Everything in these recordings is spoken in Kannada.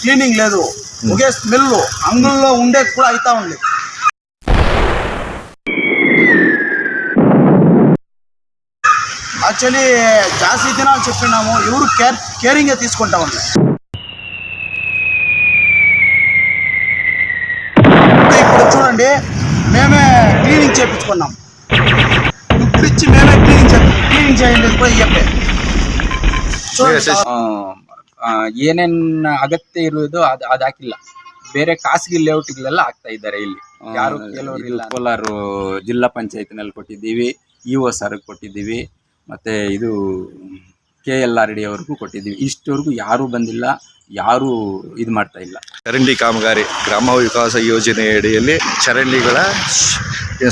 క్లీనింగ్ లేదు. ఒకే స్మెల్ అంగుల్లో ఉండే కూడా అవుతా ఉంది. యాక్చువల్లీ జాస్తి దినాలు చెప్పినాము. ఎవరు కేర్ కేరింగే తీసుకుంటా ఉన్నారు ఇప్పుడు చూడండి మేమే క్లీనింగ్ చేయించుకున్నాం ఇప్పుడు ఇచ్చి మేమే క్లీనింగ్ చే క్లీనింగ్ చేయండి కూడా చెప్పే. చూడండి ಏನೇನ್ ಅಗತ್ಯ ಇರುವುದು ಅದ್ ಅದ್ ಹಾಕಿಲ್ಲ. ಬೇರೆ ಖಾಸಗಿ ಲೇಔಟ್ಗಳೆಲ್ಲ ಆಗ್ತಾ ಇದ್ದಾರೆ ಇಲ್ಲಿ. ಯಾರು ಕೇಳೋರಿಲ್ಲ ಕೋಲಾರ ಜಿಲ್ಲಾ ಪಂಚಾಯತ್ನಲ್ಲಿ ಕೊಟ್ಟಿದ್ದೀವಿ. ಇ ಒ ಸರ್ ಕೊಟ್ಟಿದ್ದೀವಿ. ಮತ್ತೆ ಇದು ಕೆ ಎಲ್ ಆರ್ ಡಿ ಅವ್ರಿಗೂ ಕೊಟ್ಟಿದ್ದೀವಿ. ಇಷ್ಟವರೆಗೂ ಯಾರೂ ಬಂದಿಲ್ಲ ಯಾರು ಇದು ಮಾಡ್ತಾ ಇಲ್ಲ. ಚರಂಡಿ ಕಾಮಗಾರಿ ಗ್ರಾಮ ವಿಕಾಸ ಯೋಜನೆ ಅಡಿಯಲ್ಲಿ ಚರಂಡಿಗಳ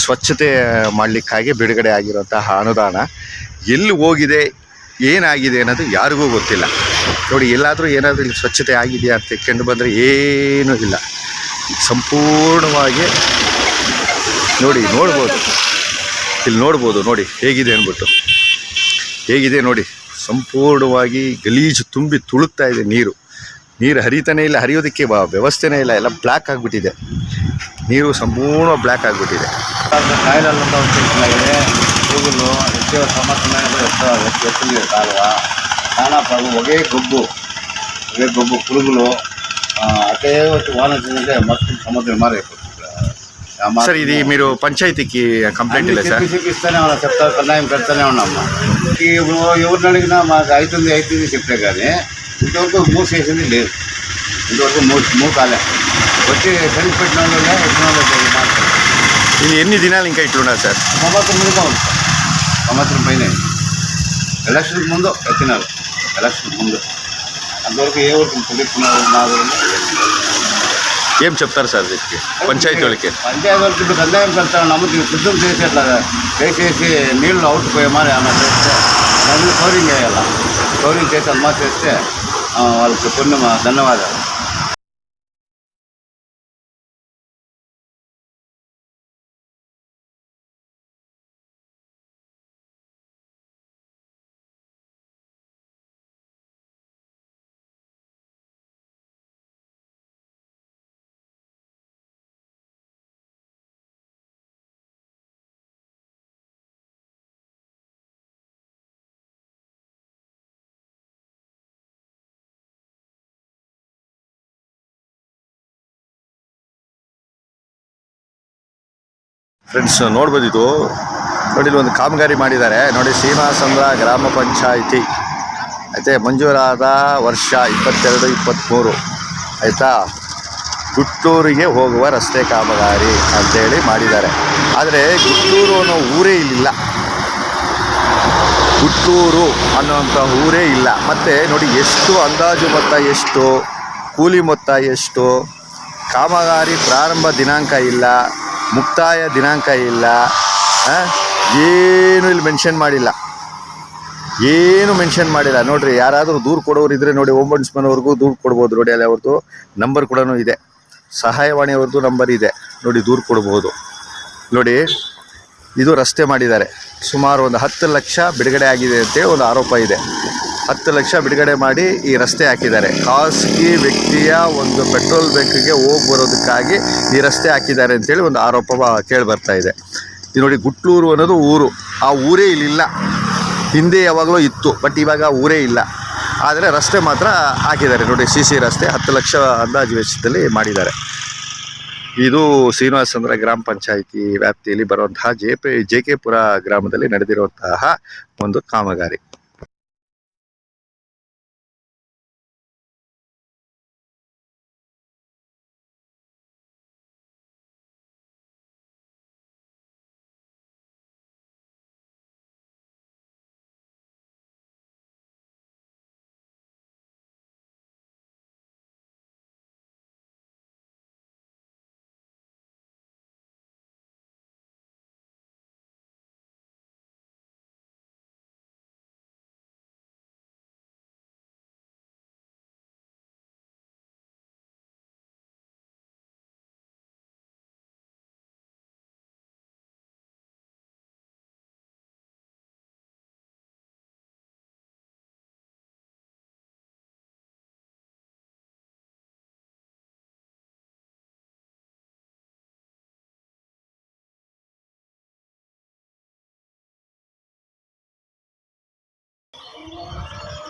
ಸ್ವಚ್ಛತೆ ಮಾಡಲಿಕ್ಕಾಗಿ ಬಿಡುಗಡೆ ಆಗಿರುವಂತಹ ಅನುದಾನ ಎಲ್ಲಿ ಹೋಗಿದೆ ಏನಾಗಿದೆ ಅನ್ನೋದು ಯಾರಿಗೂ ಗೊತ್ತಿಲ್ಲ. ನೋಡಿ ಎಲ್ಲಾದರೂ ಏನಾದರೂ ಇಲ್ಲಿ ಸ್ವಚ್ಛತೆ ಆಗಿದೆಯಾ ಅಂತ ಕಂಡು ಬಂದರೆ ಏನೂ ಇಲ್ಲ ಸಂಪೂರ್ಣವಾಗಿ ನೋಡಿ ನೋಡ್ಬೋದು ಇಲ್ಲಿ ನೋಡ್ಬೋದು ನೋಡಿ ಹೇಗಿದೆ ಅಂದ್ಬಿಟ್ಟು ಹೇಗಿದೆ ನೋಡಿ ಸಂಪೂರ್ಣವಾಗಿ ಗಲೀಜು ತುಂಬಿ ತುಳುಕ್ತಾ ಇದೆ ನೀರು ನೀರು ಹರಿತಾನೇ ಇಲ್ಲ ಹರಿಯೋದಕ್ಕೆ ವ್ಯವಸ್ಥೆನೇ ಇಲ್ಲ ಎಲ್ಲ ಬ್ಲ್ಯಾಕ್ ಆಗಿಬಿಟ್ಟಿದೆ ನೀರು ಸಂಪೂರ್ಣ ಬ್ಲ್ಯಾಕ್ ಆಗಿಬಿಟ್ಟಿದೆ ಕಾಯಿಲೆ చాలా ప్రభు ఒకే గొబ్బు ఒకే గొబ్బు పురుగులు అటే వచ్చి వాన వచ్చిందంటే మొత్తం సముద్రం మారైపోతుంది. సార్ ఇది మీరు పంచాయతీకి కంప్లైంట్ ఇస్తానే ఉన్నా చెప్తా కన్నాయం పెడతానే ఉన్నాము ఎవరిని అడిగినా మాకు అవుతుంది అవుతుంది చెప్తే కానీ ఇంతవరకు మూసేసింది లేదు. ఇంతవరకు మూ మూ కాలే. వచ్చి సెల్ఫ్ పెట్టిన ఇది ఎన్ని దినాలు ఇంకా ఇట్లున్నారు సార్? సంవత్సరం ముందుగా సంవత్సరం పైన. ఎలక్షన్ ముందు ఎత్తినారు ఎలక్షన్ ముందు. అంతవరకు ఏ నాకు ఏం చెప్తారు సార్ దీనికి పంచాయతీ వాళ్ళకి? పంచాయతీ వాళ్ళకి ఇప్పుడు కందాయం పెడతాను నమ్మకం శుద్ధం చేసేట్లా దయచేసి నీళ్ళు అవుట్ పోయే మరి అలా చేస్తే దాన్ని కవరింగ్ చేయాల? కవరింగ్ చేసి అమ్మా చేస్తే వాళ్ళకి కొన్ని ధన్యవాదాలు. ಫ್ರೆಂಡ್ಸ್ ನೋಡ್ಬೋದಿದು ನೋಡಿ, ಇಲ್ಲಿ ಒಂದು ಕಾಮಗಾರಿ ಮಾಡಿದ್ದಾರೆ. ನೋಡಿ, ಸೀಮಾಸಂದ್ರ ಗ್ರಾಮ ಪಂಚಾಯಿತಿ. ಐತೆ ಮಂಜೂರಾದ ವರ್ಷ ಇಪ್ಪತ್ತೆರಡು ಇಪ್ಪತ್ತ್ಮೂರು ಆಯಿತಾ? ಗುಟ್ಟೂರಿಗೆ ಹೋಗುವ ರಸ್ತೆ ಕಾಮಗಾರಿ ಅಂತೇಳಿ ಮಾಡಿದ್ದಾರೆ. ಆದರೆ, ಗುಟ್ಟೂರು ಅನ್ನೋ ಊರೇ ಇಲ್ಲ ಗುಟ್ಟೂರು ಅನ್ನೋಂಥ ಊರೇ ಇಲ್ಲ. ಮತ್ತು, ನೋಡಿ, ಎಷ್ಟು ಅಂದಾಜು ಮೊತ್ತ ಎಷ್ಟು? ಕೂಲಿ ಮೊತ್ತ ಎಷ್ಟು? ಕಾಮಗಾರಿ ಪ್ರಾರಂಭ ದಿನಾಂಕ ಇಲ್ಲ. ಮುಕ್ತಾಯ ದಿನಾಂಕ ಇಲ್ಲ. ಏನು ಇಲ್ಲಿ ಮೆನ್ಷನ್ ಮಾಡಿಲ್ಲ. ಏನು ಮೆನ್ಷನ್ ಮಾಡಿಲ್ಲ. ನೋಡ್ರಿ, ಯಾರಾದರೂ ದೂರು ಕೊಡೋರು ಇದ್ರೆ ನೋಡಿ ಓಂಬಡ್ಸ್ಮನ್ವರೆಗೂ ದೂರು ಕೊಡ್ಬೋದು ನೋಡಿ, ಅಲ್ಲಿ ಅವ್ರದ್ದು ನಂಬರ್ ಕೂಡ ಇದೆ. ಸಹಾಯವಾಣಿ ಅವ್ರದ್ದು ನಂಬರ್ ಇದೆ. ನೋಡಿ, ದೂರು ಕೊಡ್ಬೋದು. ನೋಡಿ, ಇದು ರಸ್ತೆ ಮಾಡಿದ್ದಾರೆ. ಸುಮಾರು ಒಂದು ಹತ್ತು ಲಕ್ಷ ಬಿಡುಗಡೆ ಆಗಿದೆ ಅಂತೇಳಿ ಒಂದು ಆರೋಪ ಇದೆ. ಹತ್ತು ಲಕ್ಷ ಬಿಡುಗಡೆ ಮಾಡಿ ಈ ರಸ್ತೆ ಹಾಕಿದ್ದಾರೆ. ಖಾಸಗಿ ವ್ಯಕ್ತಿಯ ಒಂದು ಪೆಟ್ರೋಲ್ ಬಂಕ್ಗೆ ಹೋಗಿ ಬರೋದಕ್ಕಾಗಿ ಈ ರಸ್ತೆ ಹಾಕಿದ್ದಾರೆ ಅಂತೇಳಿ ಒಂದು ಆರೋಪ ಕೇಳಿ ಬರ್ತಾ ಇದೆ. ಇದು ನೋಡಿ ಗುಟ್ಲೂರು ಅನ್ನೋದು ಊರು. ಆ ಊರೇ ಇಲ್ಲಿಲ್ಲ. ಹಿಂದೆ ಯಾವಾಗಲೂ ಇತ್ತು, ಬಟ್ ಇವಾಗ ಊರೇ ಇಲ್ಲ. ಆದರೆ ರಸ್ತೆ ಮಾತ್ರ ಹಾಕಿದ್ದಾರೆ. ನೋಡಿ ಸಿ ಸಿ ರಸ್ತೆ ಹತ್ತು ಲಕ್ಷ ಅಂದಾಜು ವೆಚ್ಚದಲ್ಲಿ ಮಾಡಿದ್ದಾರೆ. ಇದು ಶ್ರೀನಿವಾಸಂದ್ರ ಗ್ರಾಮ ಪಂಚಾಯಿತಿ ವ್ಯಾಪ್ತಿಯಲ್ಲಿ ಬರುವಂತಹ ಜೆ ಪಿ, ಜೆ ಕೆ ಪುರ ಗ್ರಾಮದಲ್ಲಿ ನಡೆದಿರುವಂತಹ ಒಂದು ಕಾಮಗಾರಿ.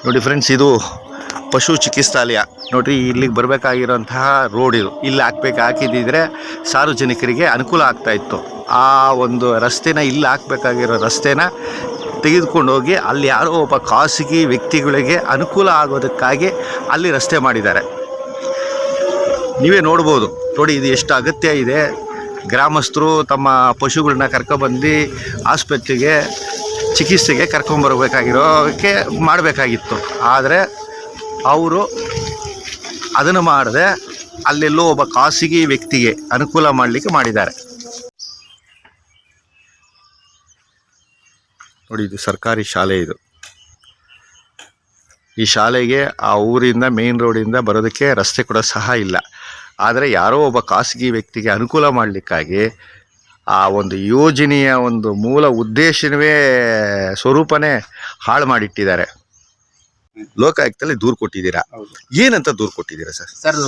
ನೋಡಿ ಫ್ರೆಂಡ್ಸ್ ಇದು ಪಶು ಚಿಕಿತ್ಸಾಲಯ. ನೋಡಿ ಇಲ್ಲಿಗೆ ಬರಬೇಕಾಗಿರೋಂತಹ ರೋಡ್ ಇದು. ಇಲ್ಲಿ ಹಾಕ್ಬೇಕು, ಹಾಕಿದ್ದಿದ್ರೆ ಸಾರ್ವಜನಿಕರಿಗೆ ಅನುಕೂಲ ಆಗ್ತಾಯಿತ್ತು ಆ ಒಂದು ರಸ್ತೆನ ಇಲ್ಲಿ ಹಾಕ್ಬೇಕಾಗಿರೋ ರಸ್ತೆನ ತೆಗೆದುಕೊಂಡು ಹೋಗಿ ಅಲ್ಲಿ ಯಾರೋ ಒಬ್ಬ ಖಾಸಗಿ ವ್ಯಕ್ತಿಗಳಿಗೆ ಅನುಕೂಲ ಆಗೋದಕ್ಕಾಗಿ ಅಲ್ಲಿ ರಸ್ತೆ ಮಾಡಿದ್ದಾರೆ. ನೀವೇ ನೋಡ್ಬೋದು. ನೋಡಿ, ಇದು ಎಷ್ಟು ಅಗತ್ಯ ಇದೆ. ಗ್ರಾಮಸ್ಥರು ತಮ್ಮ ಪಶುಗಳನ್ನ ಕರ್ಕೊಬಂದು ಆಸ್ಪತ್ರೆಗೆ ಚಿಕಿತ್ಸೆಗೆ ಕರ್ಕೊಂಬರ್ಬೇಕಾಗಿರೋಕ್ಕೆ ಮಾಡಬೇಕಾಗಿತ್ತು. ಆದರೆ ಅವರು ಅದನ್ನು ಮಾಡದೆ ಅಲ್ಲೆಲ್ಲೋ ಒಬ್ಬ ಖಾಸಗಿ ವ್ಯಕ್ತಿಗೆ ಅನುಕೂಲ ಮಾಡಲಿಕ್ಕೆ ಮಾಡಿದ್ದಾರೆ. ನೋಡಿ, ಇದು ಸರ್ಕಾರಿ ಶಾಲೆ ಇದು. ಈ ಶಾಲೆಗೆ ಆ ಊರಿಂದ, ಮೇನ್ ರೋಡಿಂದ ಬರೋದಕ್ಕೆ ರಸ್ತೆ ಕೂಡ ಸಹ ಇಲ್ಲ. ಆದರೆ ಯಾರೋ ಒಬ್ಬ ಖಾಸಗಿ ವ್ಯಕ್ತಿಗೆ ಅನುಕೂಲ ಮಾಡಲಿಕ್ಕಾಗಿ ಆ ಒಂದು ಯೋಜನೆಯ ಒಂದು ಮೂಲ ಉದ್ದೇಶವೇ ಸ್ವರೂಪನೇ ಹಾಳು ಮಾಡಿಟ್ಟಿದ್ದಾರೆ. ಲೋಕಾಯುಕ್ತದಲ್ಲಿ ದೂರು ಕೊಟ್ಟಿದ್ದೀರಾ? ಏನಂತ ದೂರು ಕೊಟ್ಟಿದ್ದೀರಾ ಸರ್? ಸರ್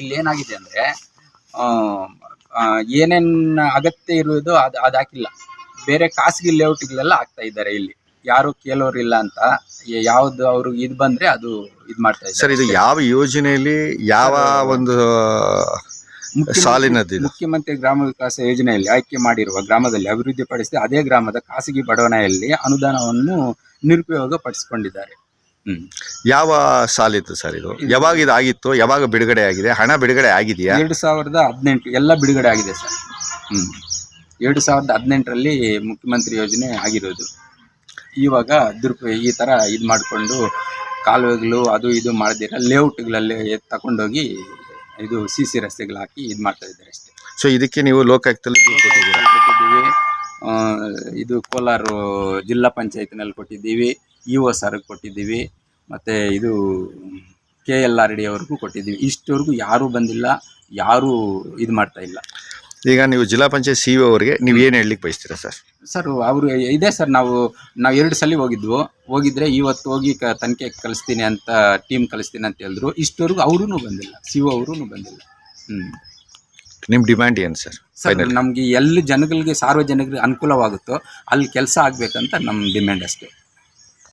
ಇಲ್ಲಿ ಏನಾಗಿದೆ ಅಂದರೆ ಏನೇನ್ ಅಗತ್ಯ ಇರುವುದು ಅದು ಅದು ಹಾಕಿಲ್ಲ. ಬೇರೆ ಖಾಸಗಿ ಲೇಔಟ್ಗಳೆಲ್ಲ ಆಗ್ತಾ ಇದ್ದಾರೆ ಇಲ್ಲಿ. ಯಾರು ಕೇಳೋರಿಲ್ಲ ಅಂತ ಯಾವ್ದು ಅವರು ಇದು ಬಂದ್ರೆ ಅದು ಇದು ಮಾಡ್ತಾ ಇದ್ದಾರೆ. ಸರ್ ಇದು ಯಾವ ಯೋಜನೆಯಲ್ಲಿ ಯಾವ ಒಂದು ಸಾಲಿನದ್ದು ಮುಖ್ಯಮಂತ್ರಿ ಗ್ರಾಮ ವಿಕಾಸ ಯೋಜನೆಯಲ್ಲಿ ಆಯ್ಕೆ ಮಾಡಿರುವ ಗ್ರಾಮದಲ್ಲಿ ಅಭಿವೃದ್ಧಿಪಡಿಸಿ ಅದೇ ಗ್ರಾಮದ ಖಾಸಗಿ ಬಡವಣೆಯಲ್ಲಿ ಅನುದಾನವನ್ನು ನಿರುಪಯೋಗ ಪಡಿಸಿಕೊಂಡಿದ್ದಾರೆ. ಹ್ಮ್. ಯಾವ ಸಾಲಿತ್ತು ಸರ್ ಇದು? ಯಾವಾಗ ಇದು ಆಗಿತ್ತು? ಯಾವಾಗ ಬಿಡುಗಡೆ ಆಗಿದೆ? ಹಣ ಬಿಡುಗಡೆ ಆಗಿದೆಯಾ? ಎರಡು ಸಾವಿರದ ಹದಿನೆಂಟು ಎಲ್ಲ ಬಿಡುಗಡೆ ಆಗಿದೆ ಸರ್. ಹ್ಮ್. ಎರಡು ಸಾವಿರದ ಹದಿನೆಂಟರಲ್ಲಿ ಮುಖ್ಯಮಂತ್ರಿ ಯೋಜನೆ ಆಗಿರೋದು. ಇವಾಗ ದುರುಪಯೋಗ ಈ ತರ ಇದು ಮಾಡಿಕೊಂಡು ಕಾಲುವೆಗಳು ಅದು ಇದು ಮಾಡದಿರ ಲೇಔಟ್ಗಳಲ್ಲಿ ತಗೊಂಡೋಗಿ ಇದು ಸಿ ಸಿ ರಸ್ತೆಗಳು ಹಾಕಿ ಇದು ಮಾಡ್ತಾ ಇದ್ದಾರೆ ಅಷ್ಟೇ. ಸೊ ಇದಕ್ಕೆ ನೀವು ಲೋಕಾಯುಕ್ತದಲ್ಲಿ ದೂರು ಕೊಟ್ಟಿದ್ದೀರಾ? ಕೊಟ್ಟಿದ್ದೀವಿ. ಆ, ಇದು ಕೋಲಾರ ಜಿಲ್ಲಾ ಪಂಚಾಯತ್ನಲ್ಲಿ ಕೊಟ್ಟಿದ್ದೀವಿ. ಇ ಒ ಸರ್ಗೆ ಕೊಟ್ಟಿದ್ದೀವಿ. ಮತ್ತು ಇದು ಕೆ ಎಲ್ ಆರ್ ಡಿ ಅವ್ರಿಗೂ ಕೊಟ್ಟಿದ್ದೀವಿ. ಇಷ್ಟವರೆಗೂ ಯಾರೂ ಬಂದಿಲ್ಲ ಯಾರೂ ಇದು ಮಾಡ್ತಾ ಇಲ್ಲ. ಈಗ ನೀವು ಜಿಲ್ಲಾ ಪಂಚಾಯತ್ ಸಿ ಅವರಿಗೆ ನೀವು ಏನು ಹೇಳಲಿಕ್ಕೆ ಬಯಸ್ತೀರಾ ಸರ್? ಸರ್ ಅವರು ಇದೆ ಸರ್ ನಾವು ನಾವು ಎರಡು ಸಲ ಹೋಗಿದ್ವು. ಹೋಗಿದ್ರೆ ಇವತ್ತು ಹೋಗಿ ಕ ತನಿಖೆ ಕಳಿಸ್ತೀನಿ ಅಂತ ಟೀಮ್ ಕಳಿಸ್ತೀನಿ ಅಂತ ಹೇಳಿದ್ರು. ಇಷ್ಟವರೆಗೂ ಅವರೂ ಬಂದಿಲ್ಲ. ಸಿ ಒ ಅವರೂ ಬಂದಿಲ್ಲ. ಹ್ಞೂ ನಿಮ್ಮ ಡಿಮ್ಯಾಂಡ್ ಏನು ಸರ್ ಸರ್ ನಮಗೆ ಎಲ್ಲಿ ಜನಗಳಿಗೆ ಸಾರ್ವಜನಿಕರಿಗೆ ಅನುಕೂಲವಾಗುತ್ತೋ ಅಲ್ಲಿ ಕೆಲಸ ಆಗಬೇಕಂತ ನಮ್ಮ ಡಿಮ್ಯಾಂಡ್ ಅಷ್ಟೇ.